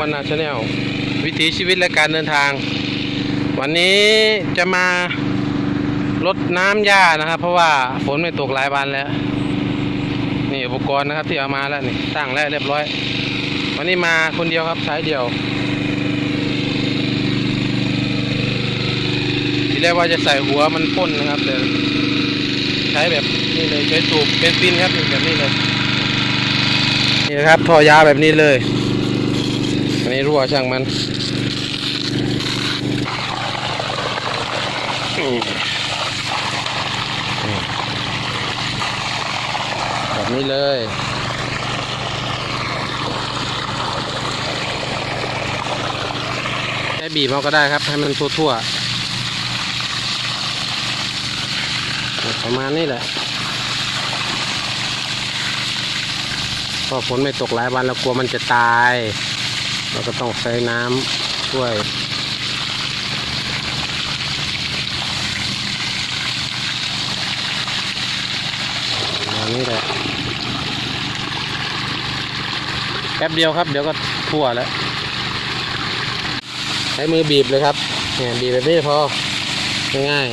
บรรณาชาแนลวิถีชีวิตและการเดินทาง วันนี้จะมาลดน้ำหญ้านะครับ เพราะว่าฝนไม่ตกหลายวันแล้ว นี่อุปกรณ์นะครับที่เอามาแล้วนี่ตั้งแล้วเรียบร้อย วันนี้มาคนเดียวครับใช้เดียวทีแรกว่าจะใส่หัวมันพ่นนะครับแต่ใช้แบบนี้เลยใช้สูบเป็นซินครับแบบนี้เลยนี่ครับท่อยาแบบนี้เลย อันนี้รั่วช่างมันแบบนี้เลยใช้บีบเอาก็ได้ครับ ให้มันทั่วๆประมาณนี้แหละพอฝนไม่ตกหลายวันแล้วกลัวมันจะตาย เราก็ต้องใช้น้ำช่วยประมานี้แหละแป๊บเดียวครับ เดี๋ยวก็ทั่วแล้ว ใช้มือบีบเลยครับเนี่ยบีบแบบนี้พอ ง่าย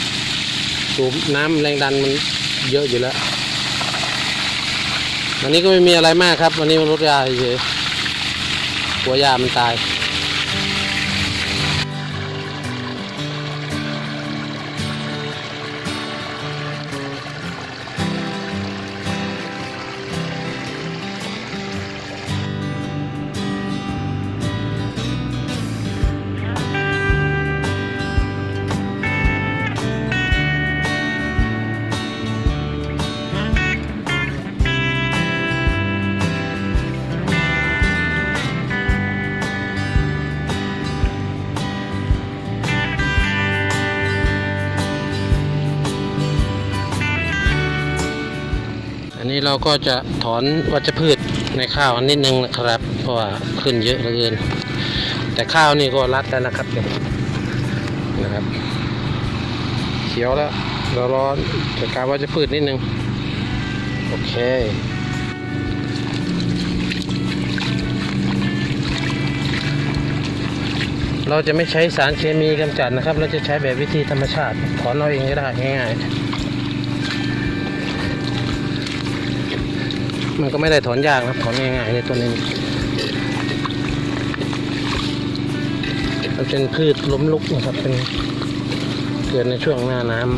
ๆสูบน้ำแรงดันมันเยอะอยู่แล้ววันนี้ก็ไม่มีอะไรมากครับ วันนี้มันลดยาเฉย กลัวยามันตาย นี้เราก็จะถอนวัชพืชในข้าวนิดนึงนะครับ เพราะว่าขึ้นเยอะเหลือเกิน แต่ข้าวนี่ก็รัดแล้วนะครับเนี่ยนะครับ เขียวแล้วเรารอจัดการวัชพืชนิดนึง โอเคเราจะไม่ใช้สารเคมีกำจัดนะครับ เราจะใช้แบบวิธีธรรมชาติถอนเอาเองก็ได้ง่ายๆ มันก็ไม่ได้ถอนยากนะครับถอนง่ายๆเลยตัวนี้มันเป็นพืชล้มลุกนะครับ เป็นเกิดในช่วงหน้าน้ำ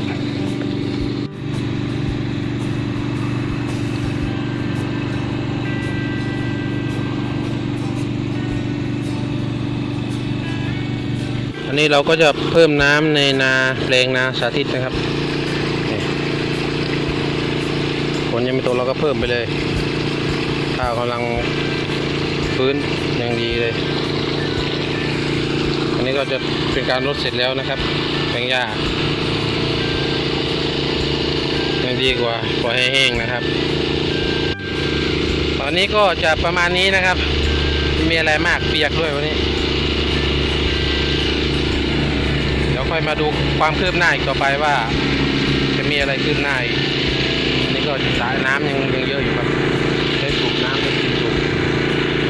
อันนี้เราก็จะเพิ่มน้ำในนาแปลงนาสาธิตนะครับนี่ฝ นยังไม่ตกเราก็เพิ่มไปเลยข้าวกำลังฟื้นอย่างดีเลย อันนี้ก็จะเป็นการลดเสร็จแล้วนะครับแปลงหญ้ายังดีกว่าปล่อยให้แห้งนะครับ ตอนนี้ก็จะประมาณนี้นะครับไม่มีอะไรมากเปียกด้วยวันนี้ เดี๋ยวค่อยมาดูความคืบหน้าอีกต่อไปว่า จะมีอะไรคืบหน้าอีก ก็สายน้ำยังยังเยอะอยู่ครับใช้สูบน้ำใช้กินสูบ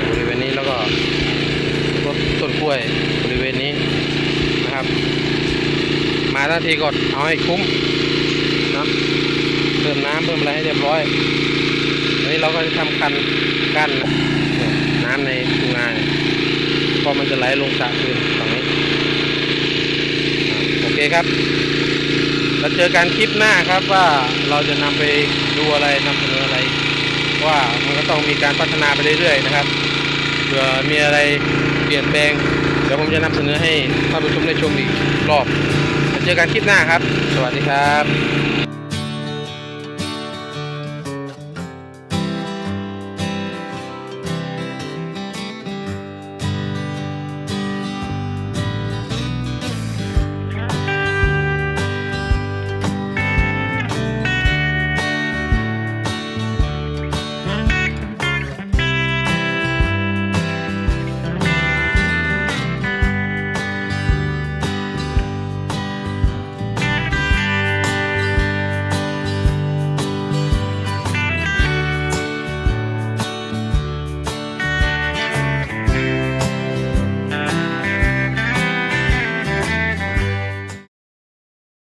บริเวณนี้แล้วก็รดต้นกล้วยบริเวณนี้นะครับ มาทันทีก็เอาให้คุ้มนะเติมน้ำเพิ่มอะไรให้เรียบร้อยอันนี้เราก็จะทำคันกั้นน้ำในทุ่งนานพอมันจะไหลลงสระคืนฝั่งนี้โอเคครับ เราเจอกันคลิปหน้าครับว่าเราจะนำไปดูอะไรนำเสนออะไร ว่ามันก็ต้องมีการพัฒนาไปเรื่อยๆนะครับเผื่อมีอะไรเปลี่ยนแปลง เดี๋ยวผมจะนำเสนอให้ท่านผู้ชมได้ชมอีกรอบเจอกันคลิปหน้าครับ สวัสดีครับ